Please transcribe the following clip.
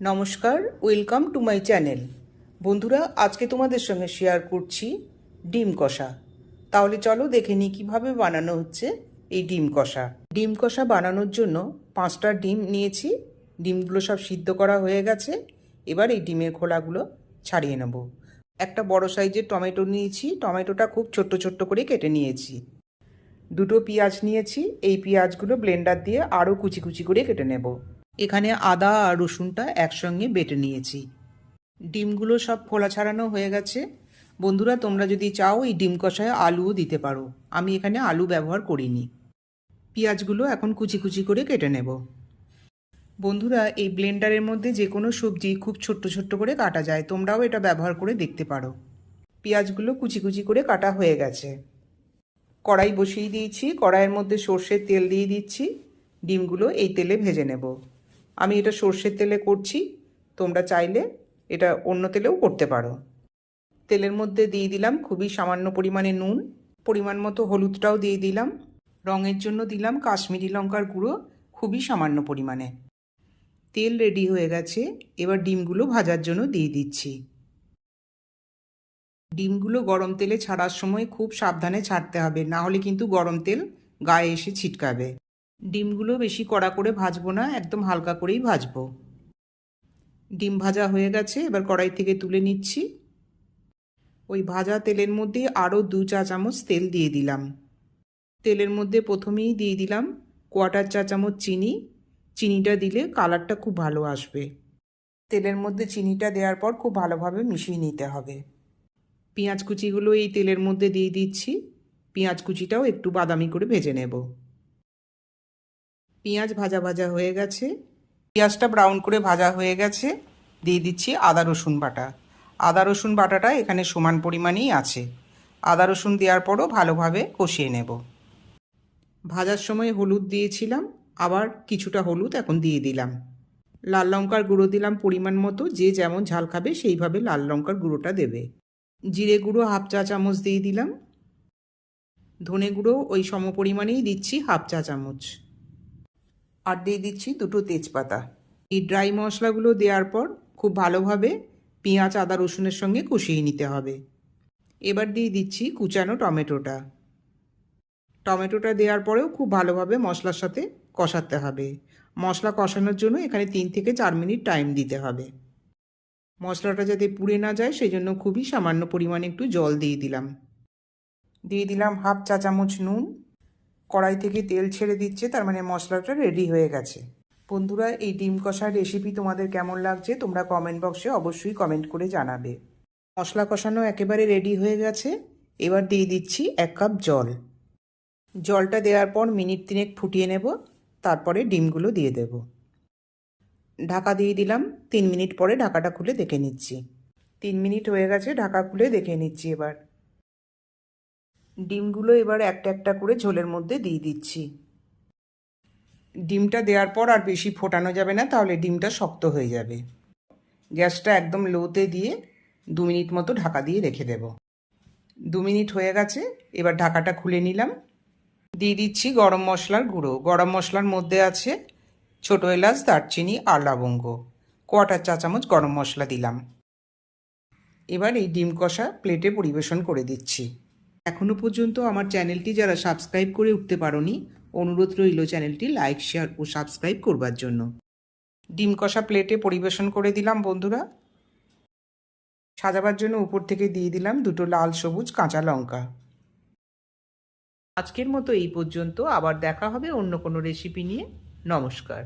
নমস্কার, welcome to my channel. বন্ধুরা, আজকে তোমাদের সঙ্গে শেয়ার করছি ডিম কষা। তাহলে চলো দেখে নিই কীভাবে বানানো হচ্ছে এই ডিম কষা। ডিম কষা বানানোর জন্য পাঁচটা ডিম নিয়েছি। ডিমগুলো সব সিদ্ধ করা হয়ে গেছে। এবার এই ডিমের খোলাগুলো ছাড়িয়ে নেব। একটা বড় সাইজের টমেটো নিয়েছি। টমেটোটা খুব ছোট্ট ছোট্ট করে কেটে নিয়েছি। দুটো পেঁয়াজ নিয়েছি। এই পেঁয়াজগুলো ব্লেন্ডার দিয়ে আরও কুচি কুচি করে কেটে নেব। এখানে আদা আর রসুনটা একসঙ্গে বেটে নিয়েছি। ডিমগুলো সব খোলা ছাড়ানো হয়ে গেছে। বন্ধুরা, তোমরা যদি চাও, এই ডিম কষায় আলুও দিতে পারো। আমি এখানে আলু ব্যবহার করিনি। পেঁয়াজগুলো এখন কুচি কুচি করে কেটে নেব। বন্ধুরা, এই ব্লেন্ডারের মধ্যে যে কোনো সবজি খুব ছোট্ট ছোট্ট করে কাটা যায়। তোমরাও এটা ব্যবহার করে দেখতে পারো। পেঁয়াজগুলো কুচি কুচি করে কাটা হয়ে গেছে। কড়াই বসিয়ে দিয়েছি। কড়াইয়ের মধ্যে সর্ষের তেল দিয়ে দিচ্ছি। ডিমগুলো এই তেলে ভেজে নেব। আমি এটা সর্ষের তেলে করছি, তোমরা চাইলে এটা অন্য তেলেও করতে পারো। তেলের মধ্যে দিয়ে দিলাম খুবই সামান্য পরিমাণে নুন, পরিমাণ মতো হলুদটাও দিয়ে দিলাম। রঙের জন্য দিলাম কাশ্মীরি লঙ্কার গুঁড়ো, খুবই সামান্য পরিমাণে। তেল রেডি হয়ে গেছে, এবার ডিমগুলো ভাজার জন্য দিয়ে দিচ্ছি। ডিমগুলো গরম তেলে ছাড়ার সময় খুব সাবধানে ছাড়তে হবে, না হলে কিন্তু গরম তেল গায়ে এসে ছিটকাবে। ডিমগুলো বেশি কড়া করে ভাজবো না, একদম হালকা করেই ভাজবো। ডিম ভাজা হয়ে গেছে, এবার কড়াই থেকে তুলে নিচ্ছি। ওই ভাজা তেলের মধ্যে আরও দু চা চামচ তেল দিয়ে দিলাম। তেলের মধ্যে প্রথমেই দিয়ে দিলাম কোয়াটার চা চামচ চিনি। চিনিটা দিলে কালারটা খুব ভালো আসবে। তেলের মধ্যে চিনিটা দেওয়ার পর খুব ভালোভাবে মিশিয়ে নিতে হবে। পেঁয়াজ কুচিগুলো এই তেলের মধ্যে দিয়ে দিচ্ছি। পেঁয়াজ কুচিটাও একটু বাদামি করে ভেজে নেব। পেঁয়াজ ভাজা ভাজা হয়ে গেছে। পেঁয়াজটা ব্রাউন করে ভাজা হয়ে গেছে। দিয়ে দিচ্ছি আদা, রসুন বাটা। আদা, রসুন বাটাটা এখানে সমান পরিমাণেই আছে। আদা, রসুন দেওয়ার পরও ভালোভাবে কষিয়ে নেব। ভাজার সময় হলুদ দিয়েছিলাম, আবার কিছুটা হলুদ এখন দিয়ে দিলাম। লাল লঙ্কার গুঁড়ো দিলাম পরিমাণ মতো, যে যেমন ঝাল খাবে সেইভাবে লাল লঙ্কার গুঁড়োটা দেবে। জিরে গুঁড়ো হাফ চা চামচ দিয়ে দিলাম। ধনে গুঁড়ো ওই সম পরিমাণেই দিচ্ছি হাফ চা চামচ। আর দিয়ে দিচ্ছি দুটো তেজপাতা। এই ড্রাই মশলাগুলো দেওয়ার পর খুব ভালোভাবে পেঁয়াজ, আদা, রসুনের সঙ্গে কষিয়ে নিতে হবে। এবার দিয়ে দিচ্ছি কুচানো টমেটোটা। টমেটোটা দেওয়ার পরেও খুব ভালোভাবে মশলার সাথে কষাতে হবে। মশলা কষানোর জন্য এখানে তিন থেকে চার মিনিট টাইম দিতে হবে। মশলাটা যাতে পুড়ে না যায়, সেই জন্য খুবই সামান্য পরিমাণে একটু জল দিয়ে দিলাম। দিয়ে দিলাম হাফ চা চামচ নুন। কড়াই থেকে তেল ছেড়ে দিচ্ছে, তার মানে মশলাটা রেডি হয়ে গেছে। বন্ধুরা, এই ডিম কষার রেসিপি তোমাদের কেমন লাগছে তোমরা কমেন্ট বক্সে অবশ্যই কমেন্ট করে জানাবে। মশলা কষানো একেবারে রেডি হয়ে গেছে, এবার দিয়ে দিচ্ছি এক কাপ জল। জলটা দেওয়ার পর মিনিট তিনেক ফুটিয়ে নেব, তারপরে ডিমগুলো দিয়ে দেব। ঢাকা দিয়ে দিলাম, তিন মিনিট পরে ঢাকাটা খুলে দেখে নিচ্ছি। তিন মিনিট হয়ে গেছে, ঢাকা খুলে দেখে নিচ্ছি এবার। ডিমগুলো এবার একটা একটা করে ঝোলের মধ্যে দিয়ে দিচ্ছি। ডিমটা দেওয়ার পর আর বেশি ফোটানো যাবে না, তাহলে ডিমটা শক্ত হয়ে যাবে। গ্যাসটা একদম লোতে দিয়ে দু মিনিট মতো ঢাকা দিয়ে রেখে দেব। দু মিনিট হয়ে গেছে, এবার ঢাকাটা খুলে নিলাম। দিয়ে দিচ্ছি গরম মশলার গুঁড়ো। গরম মশলার মধ্যে আছে ছোটো এলাচ, দারচিনি আর লবঙ্গ। কোয়াটার চা চামচ গরম মশলা দিলাম। এবার এই ডিম কষা প্লেটে পরিবেশন করে দিচ্ছি। এখনও পর্যন্ত আমার চ্যানেলটি যারা সাবস্ক্রাইব করে উঠতে পারোনি, অনুরোধ রইল চ্যানেলটি লাইক, শেয়ার ও সাবস্ক্রাইব করবার জন্য। ডিম কষা প্লেটে পরিবেশন করে দিলাম বন্ধুরা। সাজাবার জন্য উপর থেকে দিয়ে দিলাম দুটো লাল সবুজ কাঁচা লঙ্কা। আজকের মতো এই পর্যন্ত, আবার দেখা হবে অন্য কোনো রেসিপি নিয়ে। নমস্কার।